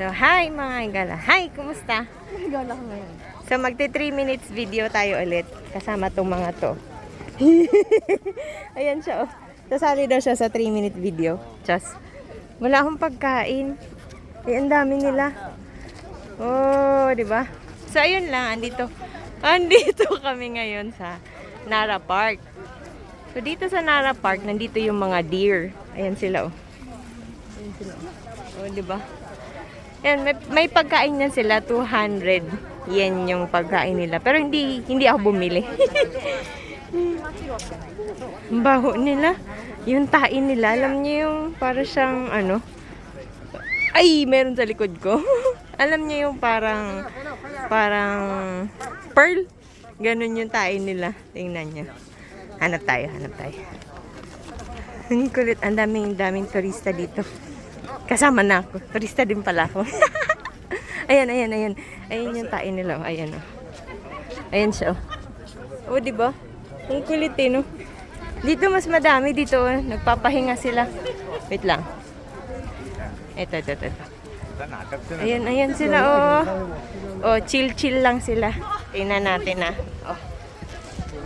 So, hi mga igala. Hi, kumusta? Gala ko ngayon. So, magti 3 minutes video tayo ulit. Kasama tong mga to. Ayan siya, oh. Sasali daw siya sa 3 minute video. Just, wala akong pagkain. Eh, ang dami nila. Oh, di ba? So, ayun lang. Andito. Andito kami ngayon sa Nara Park. So, dito sa Nara Park, nandito yung mga deer. Ayan sila, oh. Sila. Oh, di ba? Yan, may, may pagkain niyan sila, 200 yen yung pagkain nila. Pero hindi hindi ako bumili. Baho nila. Yung tain nila, alam niyo yung para siyang ano. Ay, meron sa likod ko. alam niyo yung parang parang pearl. Ganun yung tain nila. Tingnan niyo. Hanap tayo, hanap tayo. Ang kulit, ang daming daming turista dito. Kasama na ako. Turista din pala ako. ayan, ayan, ayan. Ayan yung tain nila. Ayan, oh. Ayan siya, oh. Oh, di ba? Ang kulit, eh, no? Dito mas madami dito. oh. Nagpapahinga sila. Wait lang. Ito, ito. ito. Ayan, ayan sila, oh. Oh, chill-chill lang sila. Tingnan natin, ah. Oh.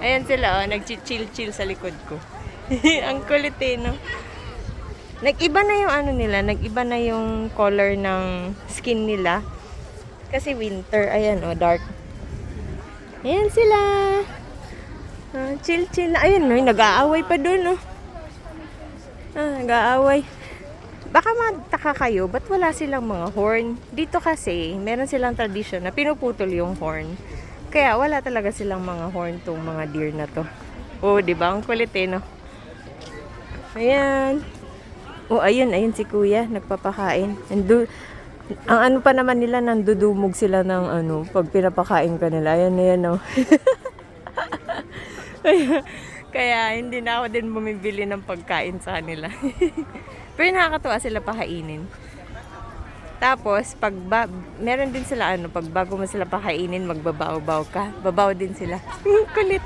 Ayan sila, oh. Nag-chill-chill sa likod ko. Ang kulit, eh, no? Nag-iba na yung ano nila, nag-iba na yung color ng skin nila. Kasi winter, ayan oh, dark. Ayan sila. Ah, chill chill na. Ayun, no, nag-aaway pa doon, no. Ah, nag-aaway. Baka mataka kayo, ba't wala silang mga horn? Dito kasi, meron silang tradition na pinuputol yung horn. Kaya wala talaga silang mga horn tong mga deer na to. Oh, di ba? Ang kulit eh, no? Ayan. Oh, ayun, ayun si kuya, nagpapakain. Andu ang ano pa naman nila, nandudumog sila ng ano, pag pinapakain ka nila. Ayan, ayan, oh. kaya, kaya hindi na ako din bumibili ng pagkain sa kanila. Pero nakakatuwa sila pakainin. Tapos, pag ba, meron din sila ano, pag bago mo sila pakainin, magbabaw-baw ka. Babaw din sila. Kulit.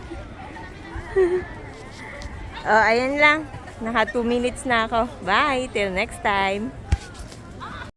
oh, ayan lang. Naka 2 minutes na ako. Bye. Till next time.